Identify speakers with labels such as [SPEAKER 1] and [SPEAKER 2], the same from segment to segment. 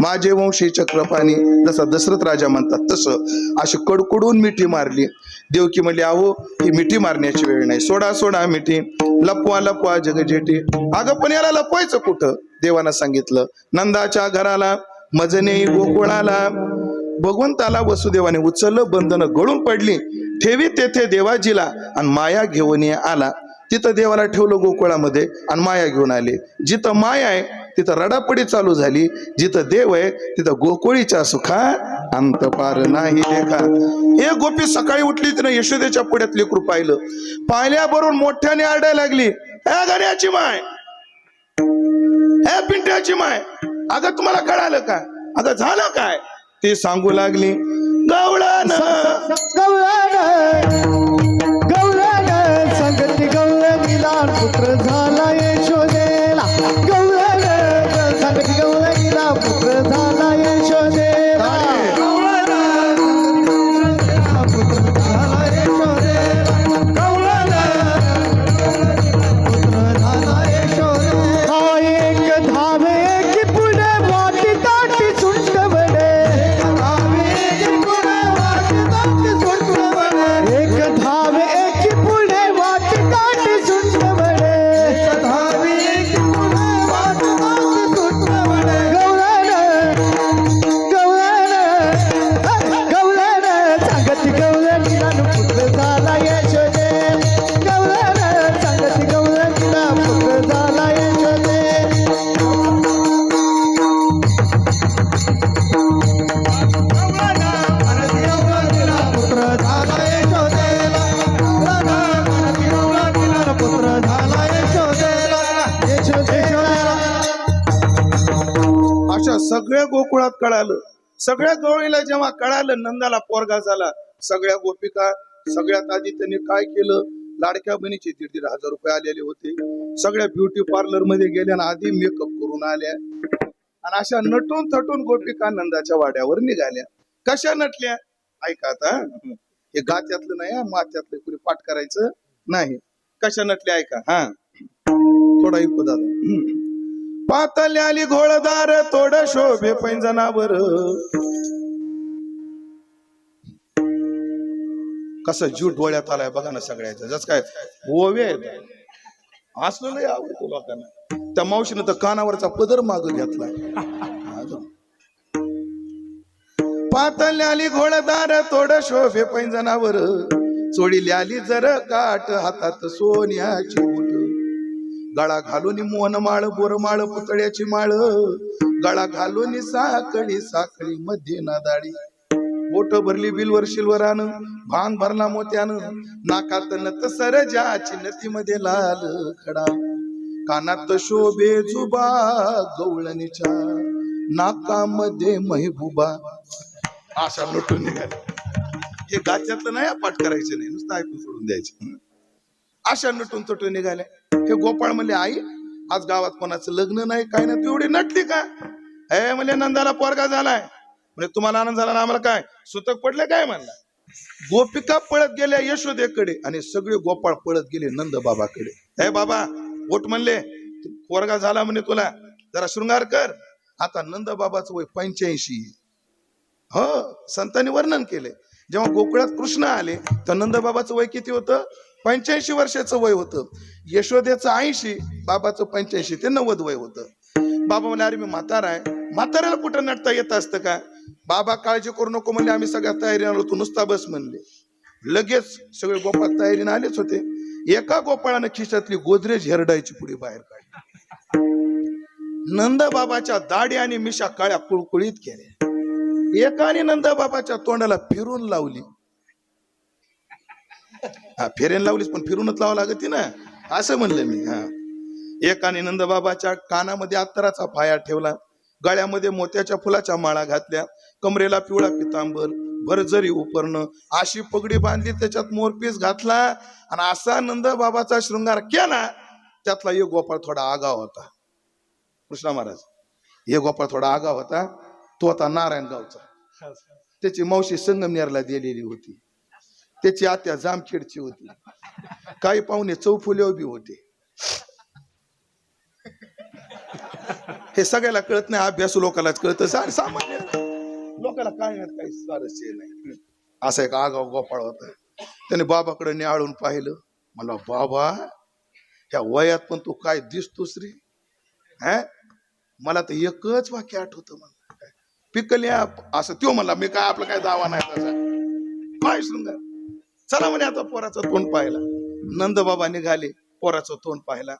[SPEAKER 1] माझे वंशी चक्रपाणी जसा दशरथ राजा म्हणतात तसं अशी कडकडून मिठी मारली. देवकी म्हणली अहो ही मिठी मारण्याची वेळ नाही. सोडा सोडा मिठी. लपवा लपवा जगजेटी. अगं पण याला लपवायचं कुठं? देवानं सांगितलं. नंदाच्या घराला मजने गोकुळाला. भगवंताला वसुदेवाने उचललं बंधनं गळून पडली. ठेवी तेथे देवाजीला आणि माया घेऊन ये आला. तिथं देवाला ठेवलं गोकुळामध्ये आणि माया घेऊन आले. जिथं माया आहे तिथं रडापडी चालू झाली. जिथं देव आहे तिथं गोकुळीच्या सुखा अंत पार नाही देखा. हे गोपी सकाळी उठली तिनं यशोदेच्या पुढ्यात लेकरू पाहिलं. पाहिल्याबरोबर मोठ्याने आरडायला लागली हे गण्याची माय! हे पिंट्याची माय! अगं तुम्हाला कळालं का? अगं झालं काय? ते सांगू लागली गवळा कुळात कळालं. सगळ्या गवळीला जेव्हा कळालं नंदाला पोरगा झाला. सगळ्या गोपिका सगळ्यात आधी त्यांनी काय केलं? लाडक्या बहिणीचे दीड दीड हजार रुपये आलेले होते. सगळ्या ब्युटी पार्लरमध्ये गेल्या आणि आधी मेकअप करून आल्या. आणि अशा नटून थटून गोपिका नंदाच्या वाड्यावर निघाल्या. कशा नटल्या? ऐका आता. हे गात्यातलं नाही मात्यातलं कुणी पाठ करायचं नाही. कशा नटल्या? ऐका हा. थोडा ऐकू दादा. हम्म. आली घोळदार तोड शोभे पैंजनावर कसं जीव डोळ्यात आलाय बघा ना सगळ्याचं. जस काय ओवे असलं लय आवडतो लोकांना. त्या मावशीनं तर कानावरचा पदर माग घेतलाय पातल्या आली घोळदार तोड शोभे पैंजनावर चोडीली आली जर गाठ हातात सोन्याची. गळा घालून मोहन माळ बोरमाळ पुतळ्याची माळ. गळा घालून साखळी साखळी मध्ये नादाडी. बोट भरली बिलवर शिल्वरानं भान भरला मोत्यानं. नाकात नत सरजाची नतीमध्ये लाल खडा. कानात शोभे जुबा गवळणीच्या. नाकामध्ये महिबुबा. अशा लुटून निघाले. हे गाच्यातलं नाही पाठ करायचं नाही. नुसतं ऐकून सोडून द्यायचं. अशा नटून तटून निघाल्या. हे गोपाळ म्हणले आई आज गावात कोणाचं लग्न नाही काय नाही तू एवढी नटली का? हे म्हणले नंदाला पोरगा झालाय. म्हणजे तुम्हाला आनंद झाला ना आम्हाला काय? सुतक पडले काय? म्हणला. गोपिका पळत गेल्या यशोदेकडे आणि सगळे गोपाळ पळत गेले नंद बाबाकडे हे बाबा गोट म्हणले पोरगा झाला म्हणे तुला जरा शृंगार कर. आता नंद बाबाचं वय पंच्याऐंशी. हो संतांनी वर्णन केले. जेव्हा गोकुळात कृष्ण आले तर नंदबाबाचं वय किती होतं? पंच्याऐंशी वर्षाचं वय होतं. यशोदेचं ऐंशी बाबाचं पंच्याऐंशी ते नव्वद वय होतं. बाबा म्हणाले अरे मी म्हातारा आहे. म्हाताऱ्याला कुठं नटता येत असतं का? बाबा काळजी करू नको म्हणले आम्ही सगळ्या तयारीने आलो तू नुसता बस म्हणले. लगेच सगळे गोपाळ तयारीने आलेच होते. एका गोपाळानं खिशातली गोदरेज हेरडायची पुढे बाहेर काढली. नंद बाबाच्या दाढी आणि मिशा काळ्या कुळकुळीत केल्या. एकाने नंद बाबाच्या तोंडाला फिरून लावली. हा फेरेन लावलीच पण फिरूनच लावा लागते ना. असं म्हणलं मी हा. एकाने नंद बाबाच्या कानामध्ये अत्तराचा फाया ठेवला. गळ्यामध्ये मोत्याच्या फुलाच्या माळा घातल्या. कमरेला पिवळा पितांबर भरजरी उपरणं. अशी पगडी बांधली त्याच्यात मोरपीस घातला. आणि असा नंद बाबाचा शृंगार केला त्यातला एक गोपाळ थोडा आगाव होता. कृष्णा महाराज एक गोपाळ थोडा आगाव होता. तो होता नारायणगावचा. त्याची मावशी संगमनेरला दिलेली होती. त्याची आत्या जामखेडची होती. काही पाहुणे चौफुले उभी होते. हे सगळ्याला कळत नाही अभ्यास लोकांनाच कळत. सामान्य लोकांना काय काही स्वारस्य नाही. असा एक आगाव गोपाळ होता. त्याने बाबाकडे निहाळून पाहिलं. मला बाबा ह्या वयात पण तू काय दिसतोस रे? हा? मला तर एकच वाक्य आठवतं मला पिकल्या असं त्यो म्हणला मी काय आपलं काय दावा नाही त्याचा. काय शृंगार. चला म्हणे आता पोराचं तोंड पाहिला नंदबाबा निघाले पोराचं तोंड पाहिला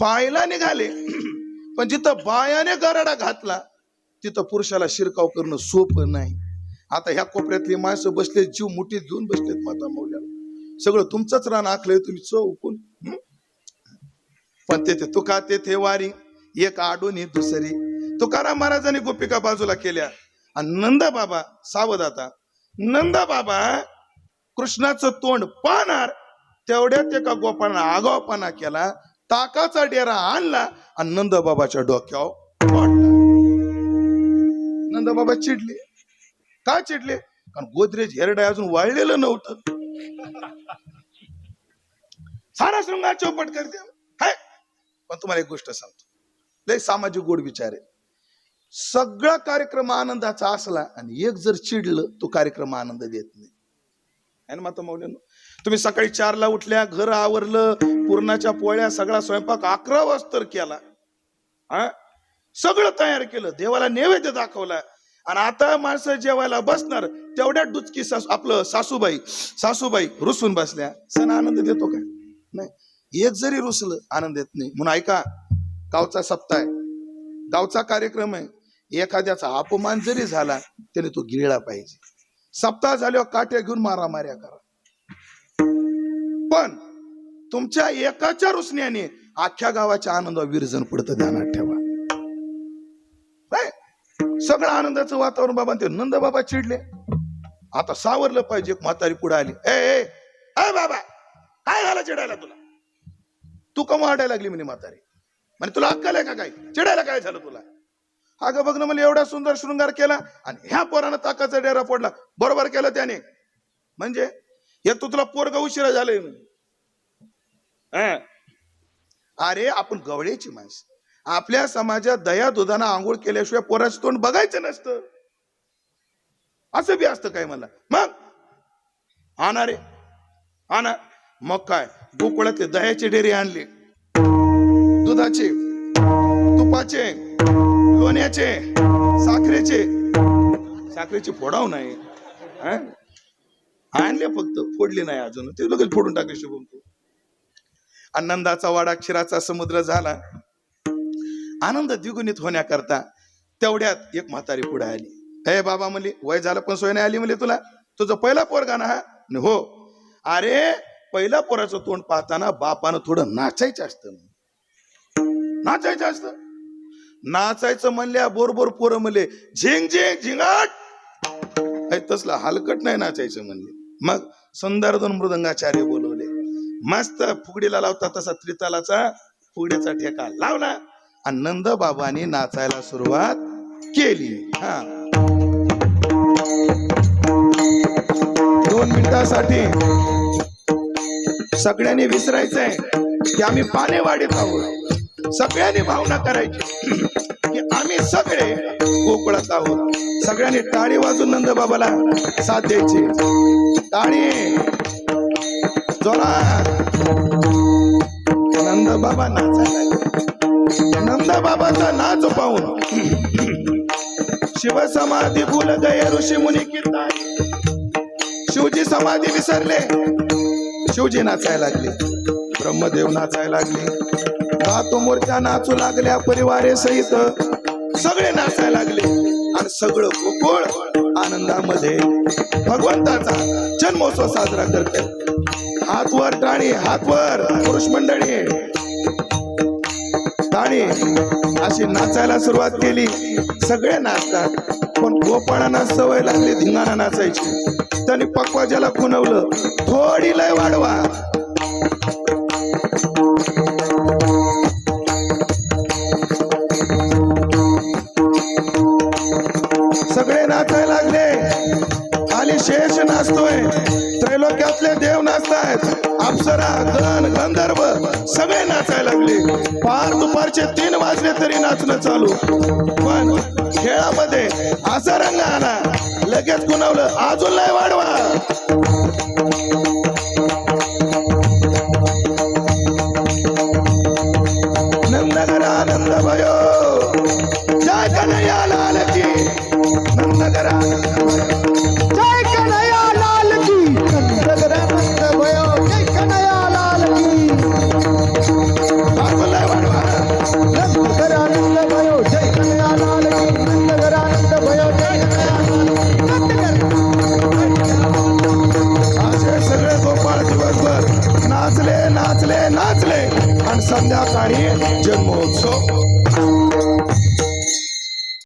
[SPEAKER 1] पाहायला निघाले पण जिथं बायाने गराडा घातला तिथं पुरुषाला शिरकाव करणं सोपं नाही. आता ह्या कोपऱ्यातली माणसं बसले जीव मुठीत घेऊन बसलेत माता मौल्याला सगळं तुमचंच रान आखलंय तुम्ही चौकून उकून. पण तेथे तुका तेथे वारी एक आडून दुसरी. तुकाराम महाराजांनी गोपिका बाजूला केल्या. आणि नंदा बाबा सावध आता नंदा बाबा कृष्णाचं तोंड पाहणार तेवढ्यात एका गोपाळानं आगावपणा केला ताकाचा डेरा आणला आणि नंदबाबाच्या डोक्यावर पाडला. नंदबाबा चिडले. का चिडले? कारण गोदरेज हेरडाय अजून वाळलेलं नव्हतं. सारा शृंगार चौपट करते. हाय. पण तुम्हाला एक गोष्ट सांगतो. लय सामाजिक गोड विचार आहे. सगळा कार्यक्रम आनंदाचा असला आणि एक जर चिडलं तो कार्यक्रम आनंद देत नाही. आहे ना माता मौल्यानो तुम्ही सकाळी चारला उठल्या घर आवरलं पूर्णाच्या पोळ्या सगळा स्वयंपाक अकरा वाजता केला. हा? सगळं तयार केलं देवाला नैवेद्य दाखवला. आणि आता माणसं जेवायला बसणार तेवढ्या डुचकी सासू आपलं सासूबाई सासूबाई रुसून बसल्या. सण आनंद देतो काय नाही. एक जरी रुसलं आनंद येत नाही. म्हणून ऐका गावचा सप्ताह आहे. गावचा कार्यक्रम आहे. एखाद्याचा अपमान जरी झाला त्याने तो गिळला पाहिजे. सप्ताह झाल्यावर काट्या घेऊन मारामाऱ्या करा. पण तुमच्या एकाच्या रुसण्याने अख्ख्या गावाच्या आनंदावर विरजन पडतं ध्यानात ठेवा. काय? सगळं आनंदाचं वातावरण बाबा ते नंद बाबा चिडले. आता सावरलं पाहिजे एक म्हातारी पुढे आली. ए ए बाबा काय झालं चिडायला तुला? तू कमा वाटायला लागली म्हणे म्हातारी. म्हणे तुला अक्कल आहे का काय? चिडायला काय झालं तुला? अगं बघ ना मला एवढा सुंदर शृंगार केला आणि ह्या पोरानं ताकाचा डेरा पडला बरोबर केलं त्याने. म्हणजे एक तू तुला पोरग उशिरा झालंय अरे आपण गवळ्याची माणसं. आपल्या समाजात दया दुधाना आंघोळ केल्याशिवाय पोराचं तोंड बघायचं नसतं. असं बी असतं काय मला? मग? आणा रे. आणा मग काय? गोकुळातले दह्याचे डेरे आणले. दुधाचे तुपाचे. लोण्याचे साखरेचे. साखरेचे फोडाव नाही. आणले फक्त फोडले नाही अजून. ते लगेच फोडून टाकले शुभम तू. आनंदाचा वाडा क्षीराचा समुद्र झाला. आनंद द्विगुणित होण्याकरता तेवढ्यात एक म्हातारी पुढे आली. हे बाबा म्हणली वय झालं पण सोय नाही आली म्हणले तुला? तुझं पहिला पोरगा ना हा? हो. अरे पहिल्या पोराचं तोंड पाहताना बापानं थोडं नाचायचं असतं. नाचायचं असतं. नाचायचं म्हणल्या बोरबोर पोरं म्हणले झिंग झिंग झिंगाट. हे तसलं हलकट नाही नाचायचं म्हणले. मग सुंदर दोन मृदंगाचार्य बोलवले मस्त फुगडीला लावता तसा त्रितालाचा फुगडीचा ठेका लावला आणि नंद बाबांनी नाचायला सुरुवात केली. हा. दोन मिनिटासाठी सगळ्यांनी विसरायचंय की आम्ही पाने वाढीत आहोत. सगळ्यांनी भावना करायची. की आम्ही सगळे गोकुळात आहोत. सगळ्यांनी टाळी वाजून नंद बाबाला साथ द्यायची. टाळी. जोरा नंद बाबा नाचायला लागले. नंद बाबाचा नाच पाहून. शिवसमाधी भूल गय ऋषी मुनी कीर्तन. शिवजी समाधी विसरले. शिवजी नाचायला लागले. ब्रह्मदेव नाचायला लागले. तो मोर्चा नाचू लागल्या परिवारे सहित. सगळे नाचायला लागले. आणि सगळं गोकुळ आनंदामध्ये भगवंताचा जन्मोत्सव साजरा करते. हातवर हात हातवर पुरुष मंडळी. टाणी अशी नाचायला सुरुवात केली. सगळे नाचतात. पण गोपाळांना सवय लागली धिंगाणा नाचायची. त्यांनी पक्वाजाला खुनवलं थोडी लय वाढवा. सगळे नाचतोय. त्रैलोक्यातले देव नाचतायत. अप्सरा गण गंधर्व सगळे नाचायला लागले. पार दुपारचे तीन वाजले तरी नाचणं चालू. पण खेळामध्ये असा रंग आला. लगेच गुणवलं अजून नाही वाढवा.